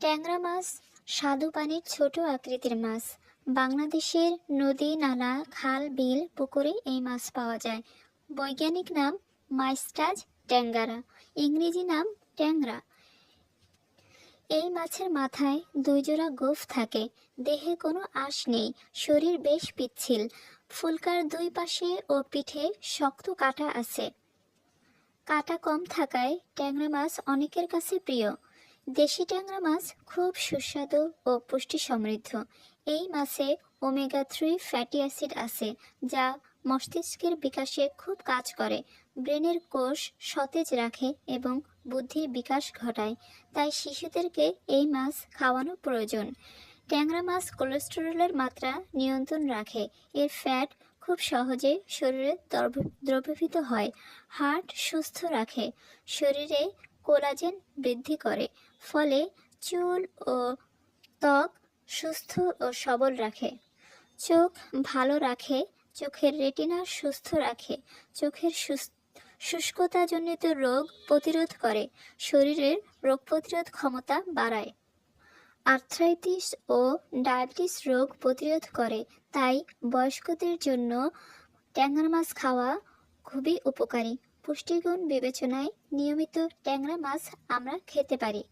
ট্যাংরা মাছ স্বাদু পানির ছোট আকৃতির মাছ। বাংলাদেশের নদী, নালা, খাল, বিল, পুকুরে এই মাছ পাওয়া যায়। বৈজ্ঞানিক নাম মাইস্টাজ ট্যাঙ্গারা ইংরেজি নাম ট্যাংরা। এই মাছের মাথায় দুই জোড়া গোফ থাকে, দেহে কোনো আঁশ নেই, শরীর বেশ পিচ্ছিল। ফুলকার দুই পাশে ও পিঠে শক্ত কাটা আছে। কাটা কম থাকায় ট্যাংরা মাছ অনেকের কাছে প্রিয়। দেশি ট্যাংরা মাছ খুব সুস্বাদু ও পুষ্টি সমৃদ্ধ। এই মাছে ওমেগা থ্রি ফ্যাটি অ্যাসিড আছে, যা মস্তিষ্কের বিকাশে খুব কাজ করে। ব্রেনের কোষ সতেজ রাখে এবং বুদ্ধির বিকাশ ঘটায়, তাই শিশুদেরকে এই মাছ খাওয়ানো প্রয়োজন। ট্যাংরা মাছ কোলেস্টেরলের মাত্রা নিয়ন্ত্রণ রাখে, এর ফ্যাট খুব সহজে শরীরে দ্রব- দ্রবীভূত হয় হার্ট সুস্থ রাখে, শরীরে কোলাজেন বৃদ্ধি করে, ফলে চুল ও ত্বক সুস্থ ও সবল রাখে। চোখ ভালো রাখে, চোখের রেটিনা সুস্থ রাখে, চোখের শুষ্কতাজনিত রোগ প্রতিরোধ করে, শরীরের রোগ প্রতিরোধ ক্ষমতা বাড়ায়। আর্থ্রাইটিস ও ডায়াবেটিস রোগ প্রতিরোধ করে, তাই বয়স্কদের জন্য ট্যাংরা মাছ খাওয়া খুবই উপকারী। পুষ্টিগুণ বিবেচনায় নিয়মিত ট্যাংরা মাছ আমরা খেতে পারি।